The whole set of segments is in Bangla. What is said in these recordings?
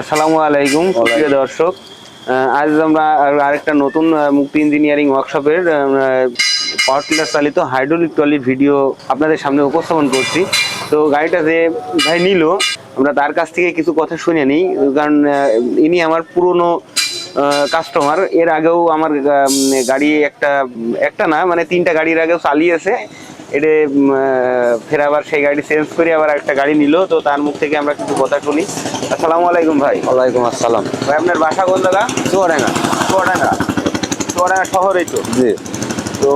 আসসালামু আলাইকুম প্রিয় দর্শক। আজ আমরা আর- আরেকটা নতুন মুক্তি ইঞ্জিনিয়ারিং ওয়ার্কশপের পাওয়ার টিলার চালিত হাইড্রোলিক ট্রলির ভিডিও আপনাদের সামনে উপস্থাপন করছি। তো গাড়িটা যে ভাই নিল আমরা তার কাছ থেকে কিছু কথা শুনে নিই কারণ ইনি আমার পুরনো কাস্টমার এর আগেও আমার গাড়ি একটা একটা না মানে তিনটা গাড়ির আগেও চালিয়েছে। এটা ফের আবার সেই গাড়ি চেঞ্জ করে আবার একটা গাড়ি নিল তো তার মুখ থেকে আমরা কিছু কথা শুনি। আসসালামু আলাইকুম ভাই। ওয়ালাইকুম আসসালাম। ভাই আপনার বাসা কোন জায়গা? চুয়াডাঙ্গা। চুয়াডাঙ্গা। চুয়াডাঙ্গা শহরেই তো। জি। তো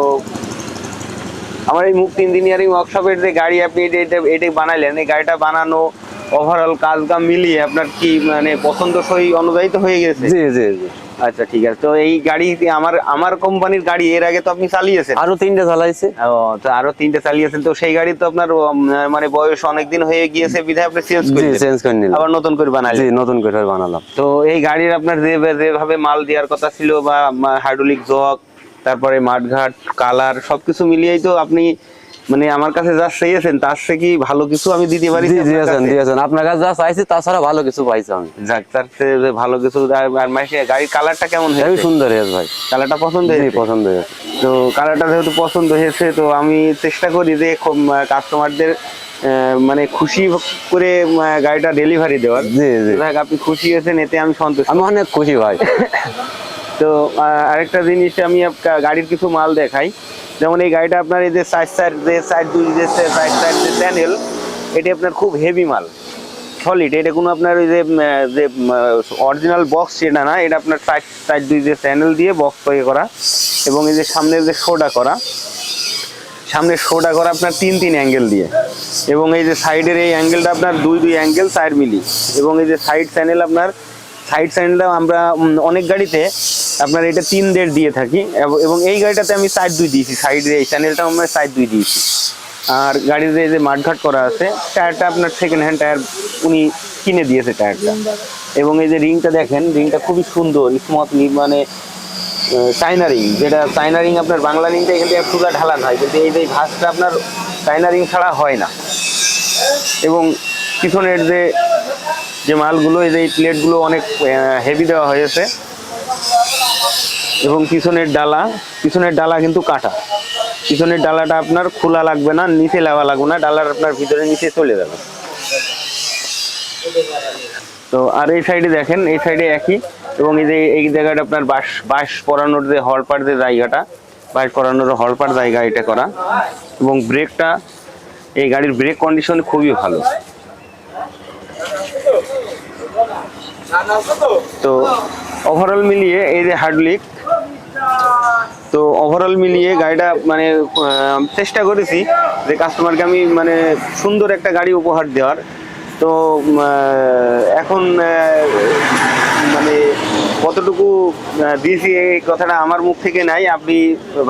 আমার এই মুক্তি ইঞ্জিনিয়ারিং ওয়ার্কশপের যে গাড়ি আপনি এটা এটা বানাইলেন এই গাড়িটা বানানো ওভারঅল কাজ কাম মিলিয়ে আপনার কি মানে পছন্দসই অনুযায়ী তো হয়ে গেছে? জি জি জি। আচ্ছা ঠিক আছে। তো এই গাড়ি আমার আমার কোম্পানির গাড়ি এর আগে তো আপনি চালিয়েছেন? আরও তিনটা চালাইছে। ও তো আরও তিনটে চালিয়েছেন। তো সেই গাড়ি তো আপনার মানে বয়স অনেকদিন হয়ে গিয়েছে বিধায় আপনি চেঞ্জ জি করে চেঞ্জ করে নিলাম। আবার নতুন করে জি বানাইলেন নতুন করে বানালাম। তো এই গাড়ির আপনার যে যেভাবে মাল দেওয়ার কথা ছিল বা হাইড্রোলিক জগ তারপরে মাঠঘাট কালার সবকিছু মিলিয়েই তো আপনি মানে আমার কাছে যা চেয়েছেন তার সে কি ভালো কিছু আমি দিতে পারি দিয়েছেন? দিয়েছেন আপনার কাছে যা চাইছি তাছাড়া ভালো কিছু পাইছি আমি। যাক তার যে ভালো কিছু আর- মাসে গাড়ির কালারটা কেমন হয়েছে? সুন্দর হয়েছে ভাই। কালারটা পছন্দ হয়েছে? পছন্দ হয়েছে। তো কালারটা যেহেতু পছন্দ হয়েছে তো আমি চেষ্টা করি যে কাস্টমারদের মানে খুশি করে গাড়িটা ডেলিভারি দেওয়ার। জি জি। আপনি খুশি হয়েছেন এতে আমি সন্তুষ্ট। আমি অনেক খুশি ভাই। তো আরেকটা জিনিস আমি গাড়ির কিছু মাল দেখাই। যেমন এই গাড়িটা আপনার এই যে সাইড সাইড যে সাইড দুই, যে সাইড সাইড যে প্যানেল এটি আপনার খুব হেভি মাল। সলিড এটা কোনো আপনার ওই যে যে অরিজিনাল বক্স সেটা না, এটা আপনার সাইড সাইড দুই যে প্যানেল দিয়ে বক্স তৈরি করা এবং এই যে সামনের যে শোটা করা সামনে শোটা করা আপনার তিন তিন অ্যাঙ্গেল দিয়ে। এবং এই যে সাইডের এই অ্যাঙ্গেলটা আপনার দুই দুই অ্যাঙ্গেল চার মিলি। এবং এই যে সাইড চ্যানেল আপনার সাইড চ্যানেলটা আমরা অনেক গাড়িতে আপনার এটা তিন দেড় দিয়ে থাকি, এব- এই গাড়িটাতে আমি সাইড দুই দিয়েছি সাইডের এই চ্যানেলটা আমরা সাইড দুই দিয়েছি। আর এই যে মাঠঘাট করা আছে, টায়ারটা আপনার সেকেন্ড হ্যান্ড টায়ার উনি কিনে দিয়েছে টায়ারটা। এবং এই যে রিংটা দেখেন, রিংটা খুবই সুন্দর স্মুথলি মানে চাইনা রিং, যেটা চাইনা রিং আপনার বাংলা রিংটা এখান থেকে সুদা ঢালান হয়, কিন্তু এই যে ভাঁজটা আপনার চাইনা রিং ছাড়া হয় না। এবং পিছনের যে যে মালগুলো, এই যে প্লেটগুলো অনেক হেভি দেওয়া হয়েছে। এবং পিছনের ডালা পিছনের ডালা কিন্তু কাটা। পিছনের ডালাটা আপনার খোলা লাগবে না, নিচে লাগা লাগবে না, ডালার আপনার ভিতরে নিচে চলে যাবে। তো আর এই সাইডে দেখেন, এই সাইডে একই। এবং এই যে, এই জায়গাটা আপনার বাঁশ বাঁশ পরানোর যে হলপার যে জায়গাটা, বাঁশ পরানোর হলপার জায়গা এটা করা। এবং ব্রেকটা, এই গাড়ির ব্রেক কন্ডিশন খুবই ভালো। তো ওভারঅল মিলিয়ে এই যে হার্ডলিক তো ওভারঅল মিলিয়ে গাড়িটা মানে চেষ্টা করেছি যে কাস্টমারকে আমি মানে সুন্দর একটা গাড়ি উপহার দেওয়ার। তো এখন মানে কতটুকু দিয়েছি এই কথাটা আমার মুখ থেকে নাই। আপনি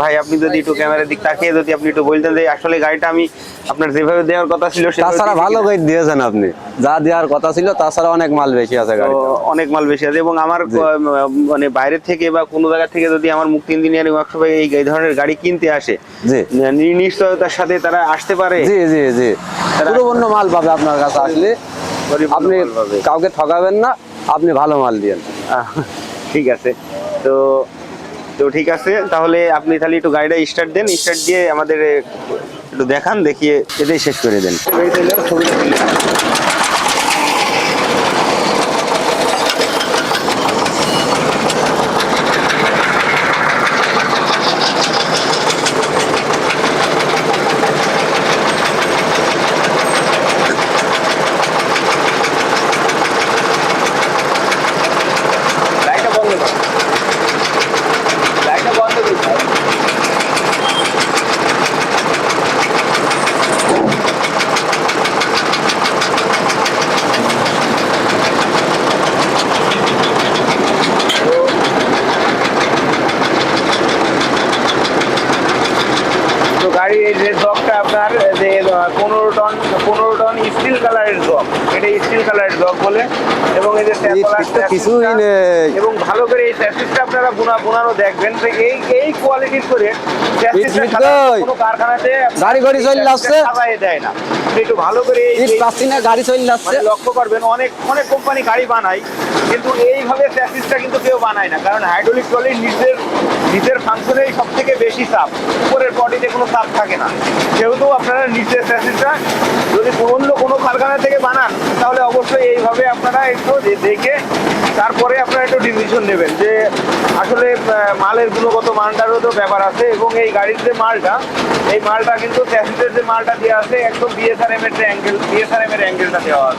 ভাই আপনি যদি একটু ক্যামেরার দিক তাকিয়ে যদি আপনি একটু বলতেন যে আসলে গাড়িটা আমি আপনার যেভাবে দেওয়ার কথা ছিল তাছাড়া ভালো? গাইড দিয়েছেন আপনি। যা দেওয়ার কথা ছিল তাছাড়া অনেক মাল বেশি আছে গাড়ি অনেক মাল বেশি আছে এবং আমার মানে বাইরে থেকে বা কোনো জায়গা থেকে যদি আমার মুক্তি ইঞ্জিনিয়ারিং ওয়ার্কশপে এই ধরনের গাড়ি কিনতে আসে নিশ্চয়তার সাথে তারা আসতে পারে। জি জি জি। পুরোপূর্ণ মাল পাবে আপনার কাছে আসলে। আপনি কাউকে ঠকাবেন না আপনি ভালো মাল দিয়েন। ঠিক আছে। তো তো ঠিক আছে, তাহলে আপনি তাহলে একটু গাড়িটা স্টার্ট দেন স্টার্ট দিয়ে আমাদের একটু দেখান, দেখিয়ে এটাই শেষ করে দেন ছবিটা তুলে দিন। লাইটটা বন্ধ কর লাইটটা বন্ধ কর তো গাড়ির এই যে জগটা আপনার যে পনেরো টন পনেরো টন স্টিল কালারের জগ এটা স্টিল কালারের জগ বলে। এবং এই যে কিছুই নেই। এবং ভালো করে এই স্যাসিসটা আপনারা বুনা বুনানো দেখবেন যে এই এই কোয়ালিটির করে? কোনো কারখানাতে গাড়ি গাড়ি চলে আসছে। সাজায় দেয় না। একটু ভালো করে এই পাচ্ছি না গাড়ি চলে মানে লক্ষ্য করবেন অনেক অনেক কোম্পানি গাড়ি বানায় কিন্তু এইভাবে স্যাসিসটা কিন্তু কেউ বানায় না। কারণ হাইড্রোলিক ট্রলির নিচের নিচের ফাংশনেই সব থেকে বেশি চাপ। উপরের বডিতে কোনো চাপ থাকে না। যেহেতু আপনারা নিচের স্যাসিসটা যদি অন্য কোনো কারখানা থেকে বানান, তাহলে অবশ্যই এইভাবে আপনারা একটু দেখে তারপরে আপনারা একটু ডিসিশন নেবেন যে আসলে মালের গুণগত মানটারও তো ব্যাপার আছে এবং এই গাড়ির যে মালটা, এই মালটা কিন্তু স্যাসিসের যে মালটা দেওয়া আছে, একদম বিএসআরএম এর যে অ্যাঙ্গেল বিএসআরএম এর অ্যাঙ্গেলটা দেওয়া আছে।